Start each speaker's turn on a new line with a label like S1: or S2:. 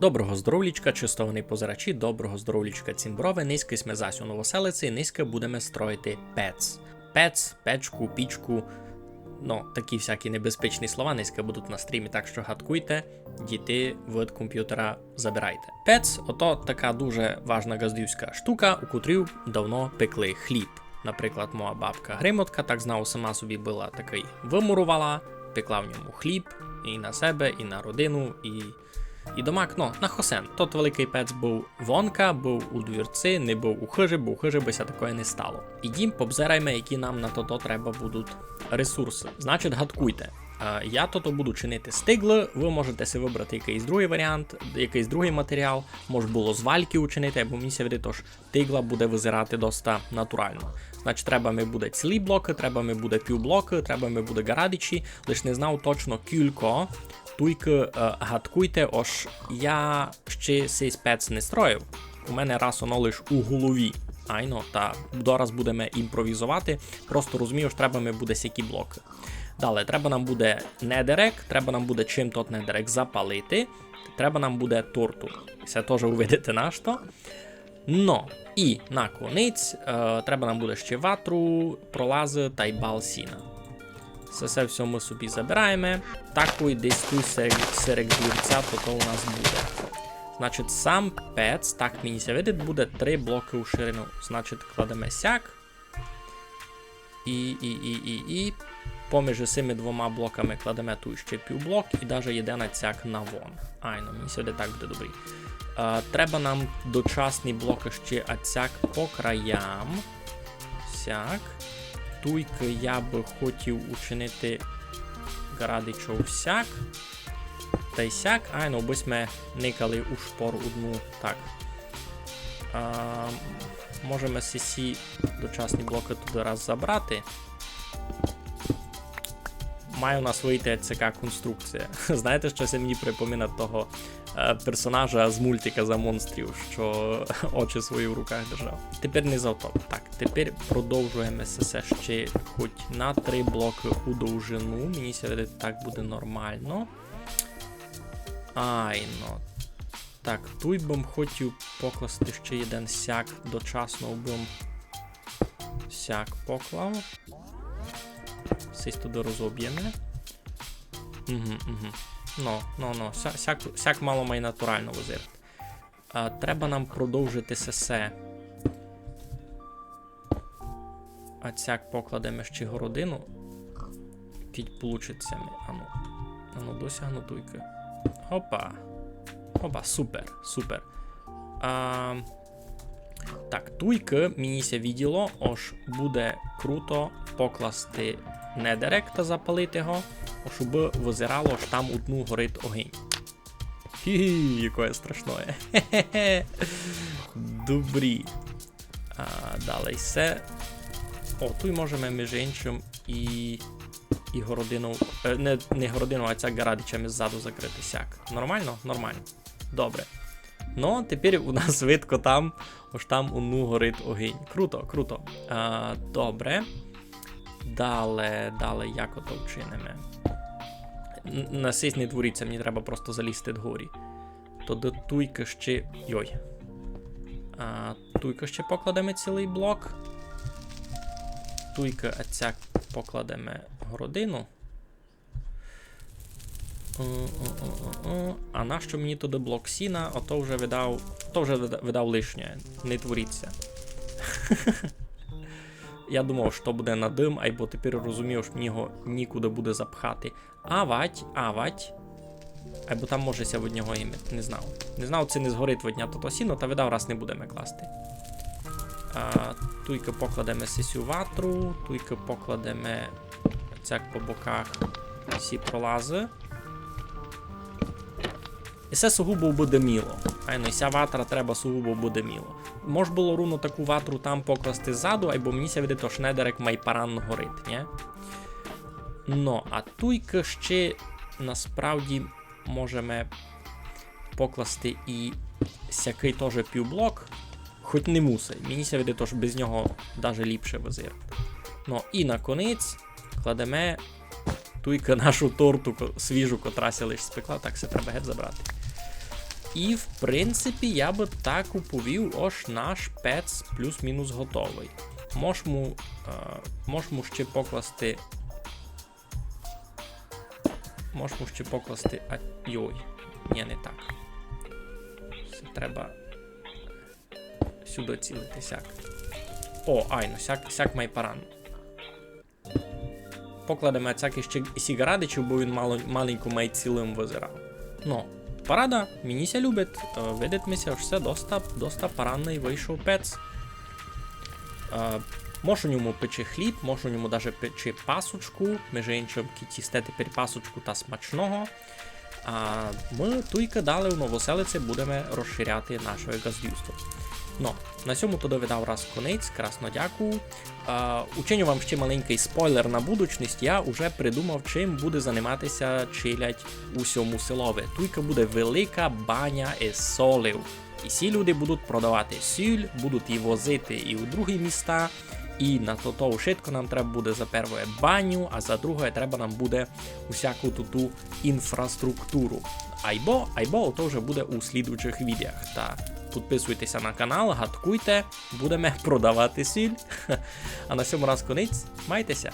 S1: Доброго здоровлічка, чистований позирачі, доброго здоровлічка цімброви, низьки сме засю новоселиці, низьки будемо строїти пец. Пец, печку, пічку. Ну, такі всякі небезпечні слова низьки будуть на стрімі, так що гадкуйте, діти від комп'ютера забирайте. Пец ото така дуже важна газдівська штука, у котрій давно пекли хліб. Наприклад, моя бабка Гримотка так знав сама собі була такий вимурувала, пекла в ньому хліб і на себе, і на родину, і і домак, ну, на хосен. Тот великий пець був вонка, був у двірці, не був у хижі, бо у хижі бися такої не стало. Ідім, побзирайме, які нам на то треба будуть ресурси. Значить, гадкуйте. Я то буду чинити стигли, ви можете си вибрати якийсь другий варіант, якийсь другий матеріал, може було з вальки учинити, або мені видить, тож тигла буде визирати доста натурально. Значить, треба ми буде цілі блоки, треба ми буде півблоки, треба ми буде гарадичі, лиш не знав точно кілько. Тільки е, гадкуйте, ож я ще цей спец не строїв. У мене раз воно лиш у голові. Айно, та дораз будемо імпровізувати. Просто розумію, що треба ми буде сякі блоки. Далі, треба нам буде недерек, треба нам буде чим тот недерек запалити. Треба нам буде торту. Це теж увидите на що. Но, і на конець е, треба нам буде ще ватру, пролази та й бал сіна. Це все все ми собі забираємо. Такий десь тут серед, двірця, то, то у нас буде. Значить, сам пец, так мені ся видить, буде 3 блоки у ширину. Значить, кладемо сяк. І, і, і, і, і. Поміж цими двома блоками кладемо тут ще півблок і навіть єдина цяк на вон. Айно, мені сюди так буде добре. Е, треба нам дочасні блоки ще ацяк по краям. Сяк. Туйки я би хотів учинити градичов всяк. Та й сяк. Ай, ну ось ми никали у шпор одну. Так. А, можемо сісі дочасні блоки туди раз забрати. Має у нас вийти ЦК конструкція. Знаєте, що це мені припомина того е, персонажа з мультика за монстрів, що очі свої в руках держав. Тепер не завтоп. Так, тепер продовжуємо це ще хоч на три блоки у довжину. Мені сьогодні так буде нормально. Айно. Так, тут бом хотів покласти ще один сяк дочасно бом сяк поклав. Сись туди розоб'ємо. Угу, угу. Ну, ну, ну, сяк, сяк мало має натурально визирт. А, треба нам продовжити сесе. А цяк покладемо ще городину. Кіть получиться. Ану. Ану, досягну туйки. Опа. Опа, супер, супер. А, так, туйки мені ся відділо, ож буде круто покласти недерек та запалити його, щоб визирало, що там одну горить огонь. Хі, яке страшне. Хе-хе-хе. Добрі. А, далі все. О, тут можемо між іншим і. І городину. е, Не, не городину, а ця гарадичами ззаду закрити сяк. Нормально? Нормально. Добре. Ну, тепер у нас видко там, ось там уну горить огінь. Круто, круто. А, добре. Далі, далі, як ото вчинимо? На сись не дворіться, мені треба просто залізти дгорі. То до туйки ще. Йой. А, туйка ще покладемо цілий блок. Туйка, а ця покладемо городину. А нащо мені туди блок сіна? Ото вже видав. То вже видав лишнє. Не творіться. Я думав, що буде на дим, або тепер розумів, що мені його нікуди буде запхати. Авать, авать. Або там може ся від нього ім'я. Не знав. Не знав, це не згорить від дня то сіно, та видав, раз не будемо класти. А, туйки покладемо сесю ватру, туйки покладемо цяк по боках всі пролази. І все сугубо буде міло. Айно, і ся ватра треба сугубо буде міло. Мож було руно таку ватру там покласти ззаду, або мені ся то шнедерек майпаран горить, ні? Ну, а туйки ще насправді можемо покласти і сякий теж півблок, хоч не мусить. Мені ся видить, що без нього навіть ліпше визир. Ну, і на конець кладемо туйка нашу торту свіжу, котрася лише спекла, так все треба геть забрати. І в принципі я би так уповів, ось наш пец плюс-мінус готовий. Можемо, е, можемо ще покласти. Можемо ще покласти. А, йой, ні, не так. Це треба сюди цілити сяк. О, айно, сяк, сяк май паран. Покладемо всякі ще сігарадичів, бо він мало, маленько має цілим визирав. Ну, парада, мені ся любить. Е, Видить ся, все доста, доста паранний вийшов пец. Можу ньому печи хліб, можу ньому даже печи пасочку, між іншим тісте тепер пасочку та смачного. А ми туйка далі в новоселиці будемо розширяти наше газдюство. Ну, на цьому то довідав раз конець, красно дякую. А, ученю вам ще маленький спойлер на будучність. Я вже придумав, чим буде займатися чилять у сьому селові. Туйка буде велика баня із солів. І всі люди будуть продавати сіль, будуть її возити і у другі міста. І на то то швидко нам треба буде за перше баню, а за друге треба нам буде усяку ту інфраструктуру. Айбо, айбо, то вже буде у слідуючих відеях. Та підписуйтеся на канал, гадкуйте, будемо продавати сіль. А на цьому раз конець, майтеся!